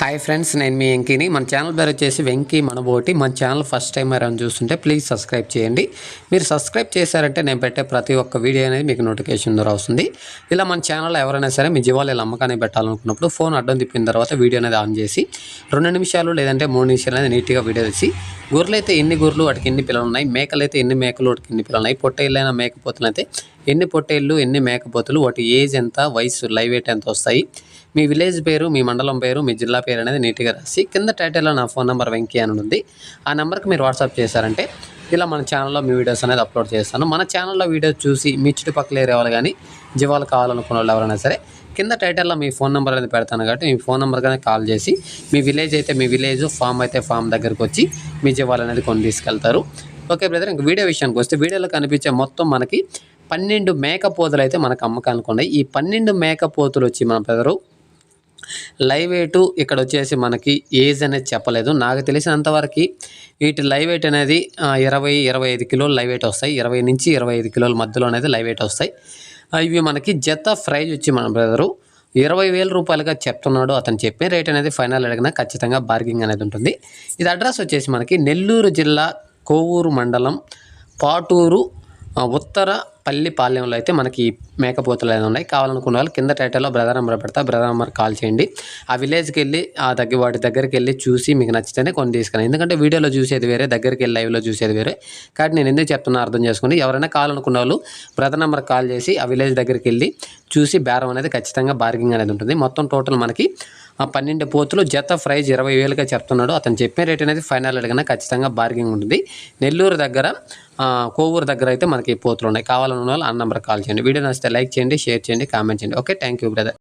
Hi friends నేను మీ వెంకీని. మన channel పేరు వచ్చేసి వెంకీ మనబోటి. మన ఛానల్ ఫస్ట్ టైం ఎవరైనా చూస్తుంటే ప్లీజ్ సబ్స్క్రైబ్ చేయండి. మీరు సబ్స్క్రైబ్ చేశారంటే నేను పెట్టే ప్రతి ఒక్క వీడియో అనేది మీకు నోటిఫికేషన్ ద్వారా వస్తుంది. ఇలా మన ఛానల్లో ఎవరైనా సరే మీ జీవాలు ఇలా అమ్మకాన్ని పెట్టాలనుకున్నప్పుడు ఫోన్ అడ్డం తిప్పిన తర్వాత వీడియో అనేది ఆన్ చేసి రెండు నిమిషాలు లేదంటే మూడు నిమిషాలు అనేది నీట్గా వీడియో తీసి గొర్రెలు అయితే ఎన్ని గొర్రెలు వాటికి ఎన్ని పిల్లలు ఉన్నాయి మేకలు అయితే ఎన్ని మేకలు వాటికి ఎన్ని పిల్లలు ఉన్నాయి పొట్టేళ్ళైన మేకపోతులు అయితే ఎన్ని పొట్టేళ్ళు ఎన్ని మేకపోతులు వాటి ఏజ్ ఎంత వయసు లైవ్ వెయిట్ ఎంత వస్తాయి? మీ విలేజ్ పేరు మీ మండలం పేరు మీ జిల్లా పేరు అనేది నీట్గా రాసి కింద టైటిల్లో నా ఫోన్ నెంబర్ వెంకీ అని ఉంది. ఆ నెంబర్కి మీరు వాట్సాప్ చేశారంటే ఇలా మన ఛానల్లో మీ వీడియోస్ అనేది అప్లోడ్ చేస్తాను. మన ఛానల్లో వీడియోస్ చూసి మీ చుట్టుపక్కల ఏరే వాళ్ళు కానీ జీవాలు కావాలనుకున్న వాళ్ళు ఎవరైనా సరే కింద టైటిల్లో మీ ఫోన్ నెంబర్ అనేది పెడతాను కాబట్టి మీ ఫోన్ నెంబర్ కానీ కాల్ చేసి మీ విలేజ్ అయితే మీ విలేజ్ ఫామ్ అయితే ఫామ్ దగ్గరకు వచ్చి మీ జీవాలు అనేది కొని తీసుకెళ్తారు. ఓకే బ్రదర్ ఇంక వీడియో విషయానికి వస్తే వీడియోలో కనిపించే మొత్తం మనకి పన్నెండు మేకపోతులు అయితే మనకు అమ్మకానికి ఉన్నాయి. ఈ పన్నెండు మేకపోతులు వచ్చి మన బ్రదరు లైవ్ వెయిట్ ఇక్కడ వచ్చేసి మనకి ఏజ్ అనేది చెప్పలేదు. నాకు తెలిసినంతవరకు వీటి లైవ్ వెయిట్ అనేది ఇరవై ఇరవై ఐదు కిలోలు లైవ్ వెయిట్ వస్తాయి. ఇరవై నుంచి ఇరవై ఐదు కిలోల మధ్యలో అనేది లైవ్ వెయిట్ వస్తాయి. ఇవి మనకి జత ప్రైజ్ వచ్చి మన బ్రదరు ఇరవై వేల రూపాయలుగా చెప్తున్నాడు. అతను చెప్పే రేట్ అనేది ఫైనల్ అడిగినా ఖచ్చితంగా బార్గింగ్ అనేది ఉంటుంది. ఇది అడ్రస్ వచ్చేసి మనకి నెల్లూరు జిల్లా కోవూరు మండలం పాటూరు ఉత్తర పల్లి పాలెంలో అయితే మనకి ఈ మేకపోతులు అనేది ఉన్నాయి. కావాలనుకున్న వాళ్ళు కింద టైటిల్లో బ్రదర్ నెంబర్ పెడతా బ్రదర్ నెంబర్ కాల్ చేయండి. ఆ విలేజ్కి వెళ్ళి ఆ దగ్గర వాటి దగ్గరికి వెళ్ళి చూసి మీకు నచ్చితేనే కొన్ని తీసుకుని ఎందుకంటే వీడియోలో చూసేది వేరే దగ్గరికి వెళ్ళి లైవ్లో చూసేది వేరే. కాబట్టి నేను ఎందుకు చెప్తున్నా అర్థం చేసుకోండి ఎవరైనా కావాలనుకున్న వాళ్ళు బ్రదర్ నెంబర్ కాల్ చేసి ఆ విలేజ్ దగ్గరికి వెళ్ళి చూసి బేరం అనేది ఖచ్చితంగా బార్గింగ్ అనేది ఉంటుంది. మొత్తం టోటల్ మనకి ఆ పన్నెండు పోతులు జత ప్రైజ్ ఇరవై వేలుగా చెప్తున్నాడు. అతను చెప్పే రేట్ అనేది ఫైనల్ అడిగినా ఖచ్చితంగా బార్గింగ్ ఉంటుంది. నెల్లూరు దగ్గర కోవూరు దగ్గర అయితే మనకి పోతులు ఉన్నాయి. కావాలన్న వాళ్ళు ఆ నెంబర్కి కాల్ చేయండి. వీడియో నచ్చితే లైక్ చేయండి షేర్ చేయండి కామెంట్ చేయండి. Okay thank you brother.